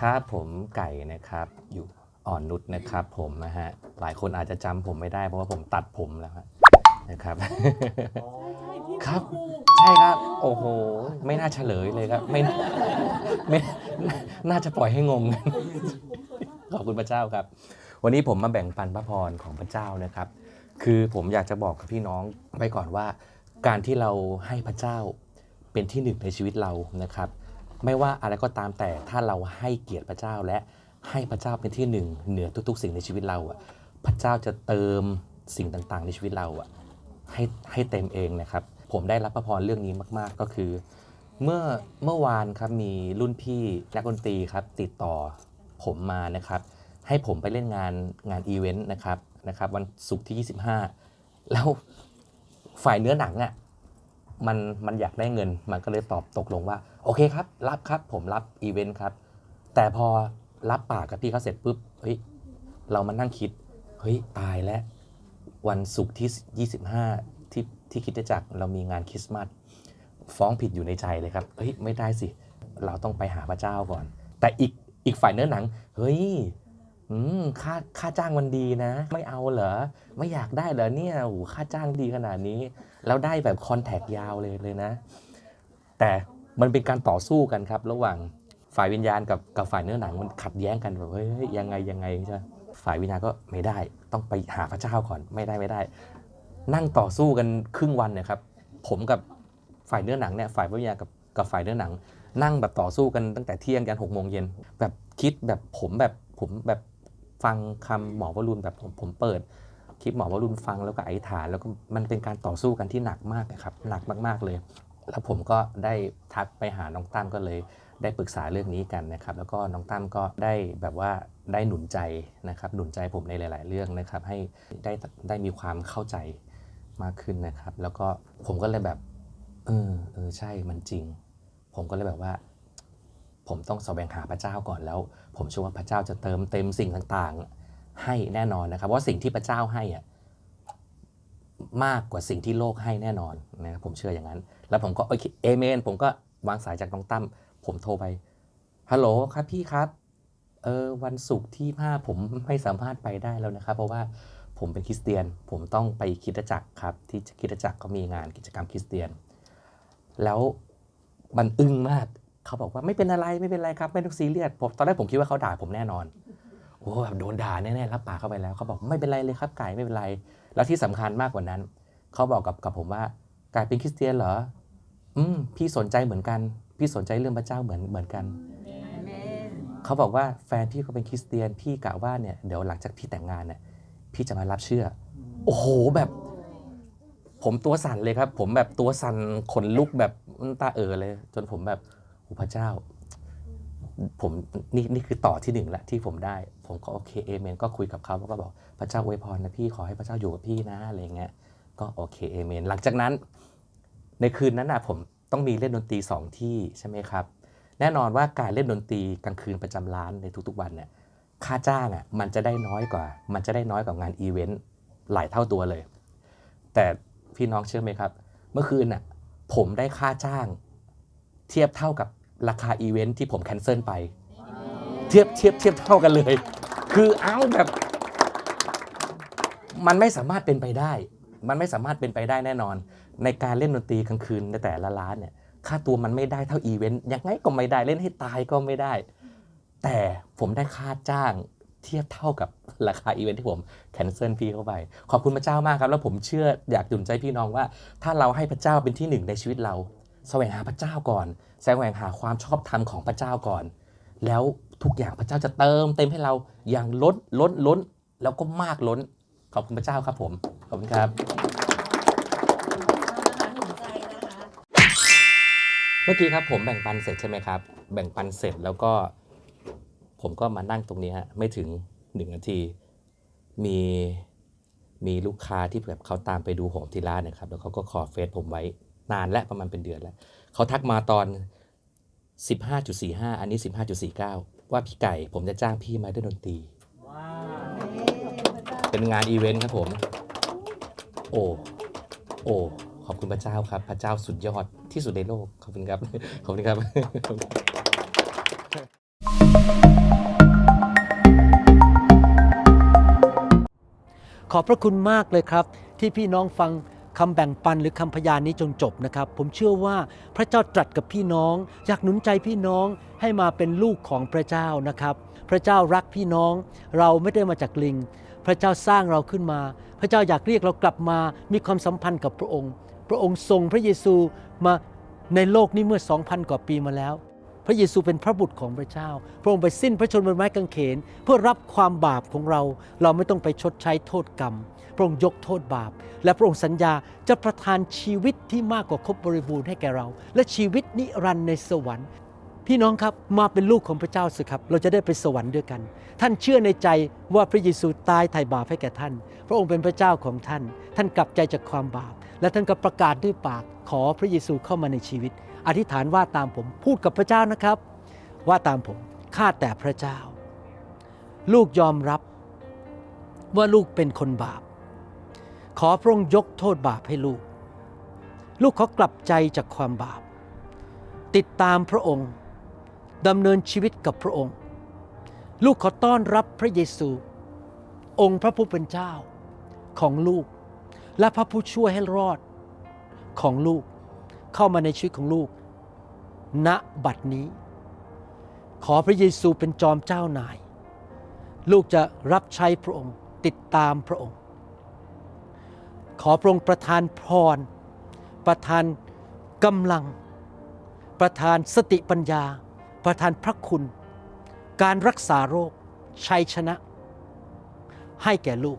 ครับผมไก่นะครับอยู่อ่อนนุชนะครับ ผมนะฮะหลายคนอาจจะจำผมไม่ได้เพราะว่าผมตัดผมแล้วฮะนะครับ ครับ ใช่ครับ โอ้โห ไม่น่าเฉลยเลยครับ ไม่ไม่น่าจะปล่อยให้งงขอบคุณพระเจ้าครับ วันนี้ผมมาแบ่งปันพระพรของพระเจ้านะครับ คือผมอยากจะบอกกับพี่น้องไปก่อนว่า การที่เราให้พระเจ้าเป็นที่หนึ่งในชีวิตเรานะครับ ไม่ว่าอะไรก็ตามแต่ถ้าเราให้เกียรติพระเจ้าและให้พระเจ้าเป็นที่หนึ่งเหนือทุก ๆ สิ่งในชีวิตเราอะพระเจ้าจะเติมสิ่งต่างๆ ในชีวิตเราอะให้ให้เต็มเองนะครับ ผมได้รับพระพรเรื่องนี้มาก ๆ ก็คือ เมื่อเมื่อวานครับมีรุ่นพี่นักดนตรีครับติดต่อผมมานะครับ ให้ผมไปเล่นงานงานอีเวนต์นะครับนะครับ วันศุกร์ที่ 25 แล้วฝ่ายเนื้อหนังอะ มันมันอยากได้เงิน มันก็เลยตอบตกลงว่า โอเคครับ รับครับ ผมรับอีเวนต์ครับ แต่พอรับปากกับพี่เขาเสร็จปุ๊บเฮ้ยเรามานั่งคิดเฮ้ยตายแล้ววันศุกร์ที่ 25 ที่ที่คิดจักเรามีงานคริสต์มาสฟ้องผิดอยู่ในใจเลยครับเฮ้ยไม่ได้สิ เราต้องไปหาพระเจ้าก่อน แต่อีกอีกฝ่ายเนื้อหนัง เฮ้ย อืมค่าค่าจ้างมันดีนะ ไม่เอาเหรอ ไม่อยากได้เหรอเนี่ยโอ้โหค่าจ้างดีขนาดนี้ แล้วได้แบบคอนแทคยาวเลยเลยนะ แต่มันเป็นการต่อสู้กันครับ ระหว่างฝ่ายวิญญาณกับกับฝ่ายเนื้อหนังมันขัดแย้งกันแบบเฮ้ยยังไงยังไงใช่ฝ่ายวิญญาณก็ไม่ได้ ต้องไปหาพระเจ้าก่อนไม่ได้ไม่ได้ นั่งต่อสู้กันครึ่งวันเนี่ยครับ ผมกับฝ่ายเนื้อหนังเนี่ยฝ่ายวิญญาณกับกับฝ่ายเนื้อหนัง นั่งแบบต่อสู้กันตั้งแต่เที่ยงยันหกโมงเย็นแบบคิดแบบผมแบบผมแบบ ฟังคำหมอวรุณแบบผมผมเปิด คลิปหมอวรุณฟังแล้วก็อธิษฐาน แล้วก็มันเป็นการต่อสู้กันที่หนักมากนะครับหนักมากๆเลย แล้วผมก็ได้ทักไปหาน้องตั้มก็เลย ได้ปรึกษาเรื่องนี้กันนะครับ แล้วก็น้องตั้มก็ได้แบบว่าได้หนุนใจนะครับ หนุนใจผมในหลาย ๆ เรื่องนะครับ ให้ได้ได้มีความเข้าใจมากขึ้นนะครับ แล้วก็ผมก็เลยแบบเออเออใช่มันจริง ผมก็เลยแบบว่า ผมต้องแสวงหาพระเจ้าก่อนแล้ว ผมเชื่อว่าพระเจ้าจะเติมเต็มสิ่งต่างๆ ให้แน่นอนนะครับว่าสิ่งที่พระเจ้าให้อะมากกว่าสิ่งที่โลกให้แน่นอนนะครับผมเชื่ออย่างนั้น แล้วผมก็โอเคเอเมน ผมก็วางสายจากน้องตั้มผมโทรไปฮัลโหลครับพี่ครับเออวันศุกร์ที่ห้าผมไม่สามารถไปได้แล้วนะครับ เพราะว่าผมเป็นคริสเตียน ผมต้องไปคิดจักรครับ ที่คิดจักรเขามีงานกิจกรรมคริสเตียน แล้วมันอึ้งมาก เขาบอกว่าไม่เป็นอะไรไม่เป็นไรครับไม่ต้องซีเรียสผมตอนแรกผมคิดว่าเขาด่าผมแน่นอนโอ้แบบโดนด่าแน่ๆรับปากเข้าไปแล้วเขาบอกไม่เป็นไรเลยครับไก่ไม่เป็นไร แล้วที่สำคัญมากกว่านั้น เขาบอกกับกับผมว่าไก่เป็นคริสเตียนเหรออืมพี่สนใจเหมือนกัน พี่สนใจเรื่องพระเจ้าเหมือนเหมือนกันเขาบอกว่าแฟนพี่ก็เป็นคริสเตียนพี่กะว่าเนี่ยเดี๋ยวหลังจากพี่แต่งงานเนี่ยพี่จะมารับเชื่อ โอ้โหแบบ ผมตัวสั่นเลยครับ ผมแบบตัวสั่นขนลุกแบบตาเออเลย จนผมแบบ อ้พระเจ้า ผมนี่นี่คือต่อที่หนึ่งละที่ผมได้ ผมก็โอเคเอเมน ก็คุยกับเขาแล้วก็บอกพระเจ้าอวยพรนะพี่ขอให้พระเจ้าอยู่กับพี่นะอะไรเงี้ยก็โอเคเอเมน หลังจากนั้น ในคืนนั้นนะผมต้องมีเล่นดนตรีสองที่ใช่ไหมครับ แน่นอนว่าการเล่นดนตรีกลางคืนประจำร้านในทุกๆวันเนี่ยค่าจ้างอะมันจะได้น้อยกว่า มันจะได้น้อยกว่างานอีเวนต์หลายเท่าตัวเลย แต่พี่น้องเชื่อไหมครับ เมื่อคืนน่ะผมได้ค่าจ้าง เทียบเท่ากับ ราคาอีเวนต์ที่ผมแคนเซิลไป เทียบเทียบเทียบเท่ากันเลย คือเอ้าแบบ มันไม่สามารถเป็นไปได้ มันไม่สามารถเป็นไปได้แน่นอน ในการเล่นดนตรีกลางคืนในแต่ละร้านเนี่ยค่าตัวมันไม่ได้เท่าอีเวนต์ยังไงก็ไม่ได้เล่นให้ตายก็ไม่ได้ แต่ผมได้ค่าจ้างเทียบเท่ากับราคาอีเวนต์ที่ผมแคนเซิลพี่เข้าไป ขอบคุณพระเจ้ามากครับ แล้วผมเชื่ออยากหนุนใจพี่น้องว่า ถ้าเราให้พระเจ้าเป็นที่หนึ่งในชีวิตเรา แสวงหาพระเจ้าก่อน แสวงหาความชอบธรรมของพระเจ้าก่อน แล้วทุกอย่างพระเจ้าจะเติมเต็มให้เราอย่างล้นล้นล้นแล้วก็มากล้น ขอบคุณพระเจ้าครับผม ขอบคุณครับ เมื่อกี้ครับผมแบ่งปันเสร็จใช่ไหมครับ แบ่งปันเสร็จแล้วก็ ผมก็มานั่งตรงนี้ฮะไม่ถึงหนึ่งนาที มีมีลูกค้าที่แบบเขาตามไปดูของที่ร้านนะครับ แล้วเขาก็ขอเฟซผมไว้ นานและประมาณเป็นเดือนแล้ว เขาทักมาตอน 15.45 อันนี้ 15.49 ว่าพี่ไก่ผมจะจ้างพี่มาด้วยดนตรี เป็นงานอีเวนต์ครับผม โอ้ โอ้ ขอบคุณพระเจ้าครับ พระเจ้าสุดยอดที่สุดในโลก ขอบคุณครับ ขอบคุณครับขอบพระคุณมากเลยครับ ที่พี่น้องฟัง คำแบ่งปันหรือคำพยานนี้จนจบนะครับ ผมเชื่อว่าพระเจ้าตรัสกับพี่น้อง อยากหนุนใจพี่น้องให้มาเป็นลูกของพระเจ้านะครับ พระเจ้ารักพี่น้อง เราไม่ได้มาจากลิง พระเจ้าสร้างเราขึ้นมา พระเจ้าอยากเรียกเรากลับมามีความสัมพันธ์กับพระองค์ พระองค์ทรงพระเยซูมาในโลกนี้เมื่อ 2,000 กว่าปีมาแล้ว พระเยซูเป็นพระบุตรของพระเจ้า พระองค์ไปสิ้นพระชนม์บนไม้กางเขน เพื่อรับความบาปของเรา เราไม่ต้องไปชดใช้โทษกรรม พระองค์ยกโทษบาป และพระองค์สัญญาจะประทานชีวิตที่มากกว่าครบบริบูรณ์ให้แก่เรา และชีวิตนิรันดร์ในสวรรค์ พี่น้องครับมาเป็นลูกของพระเจ้าสิครับ เราจะได้ไปสวรรค์ด้วยกัน ท่านเชื่อในใจว่าพระเยซูตายไถ่บาปให้แก่ท่าน พระองค์เป็นพระเจ้าของท่าน ท่านกลับใจจากความบาป และท่านก็ประกาศด้วยปากขอพระเยซูเข้ามาในชีวิต อธิษฐานว่าตามผมพูดกับพระเจ้านะครับ ว่าตามผมข้าแต่พระเจ้า ลูกยอมรับว่าลูกเป็นคนบาป ขอพระองค์ยกโทษบาปให้ลูก ลูกขอกลับใจจากความบาป ติดตามพระองค์ดำเนินชีวิตกับพระองค์ ลูกขอต้อนรับพระเยซู องค์พระผู้เป็นเจ้าของลูก และพระผู้ช่วยให้รอดของลูก เข้ามาในชีวิตของลูก ณบัดนี้ ขอพระเยซูเป็นจอมเจ้านาย ลูกจะรับใช้พระองค์ติดตามพระองค์ ขอพระองค์ประทานพร ประทานกำลัง ประทานสติปัญญา ประทานพระคุณ การรักษาโรคชัยชนะ ให้แก่ลูก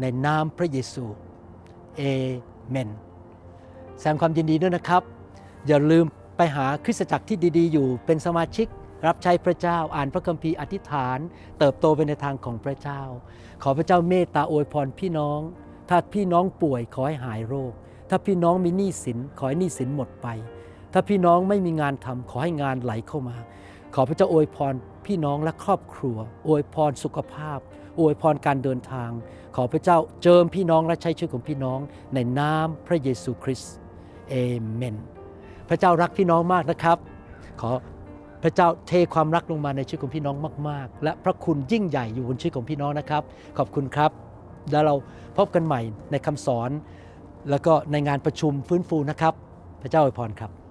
ในนามพระเยซูเอเมน แสดงความยินดีด้วยนะครับ อย่าลืมไปหาคริสตจักรที่ดีๆ อยู่เป็นสมาชิก รับใช้พระเจ้าอ่านพระคัมภีร์อธิษฐาน เติบโตไปในทางของพระเจ้า ขอพระเจ้าเมตตาอวยพรพี่น้อง ถ้าพี่น้องป่วยขอให้หายโรค ถ้าพี่น้องมีหนี้สินขอให้หนี้สินหมดไป ถ้าพี่น้องไม่มีงานทำขอให้งานไหลเข้ามา ขอพระเจ้าอวยพรพี่น้องและครอบครัว อวยพรสุขภาพ อวยพรการเดินทาง ขอพระเจ้าเจิมพี่น้องและใช้ชีวิตของพี่น้องในนามพระเยซูคริสต์ เอเมน พระเจ้ารักพี่น้องมากนะครับ ขอพระเจ้าเทความรักลงมาในชีวิตของพี่น้องมาก ๆ และพระคุณยิ่งใหญ่อยู่บนชีวิตของพี่น้องนะครับ ขอบคุณครับ แล้วเราพบกันใหม่ในคำสอน แล้วก็ในงานประชุมฟื้นฟูนะครับ พระเจ้าอวยพรครับ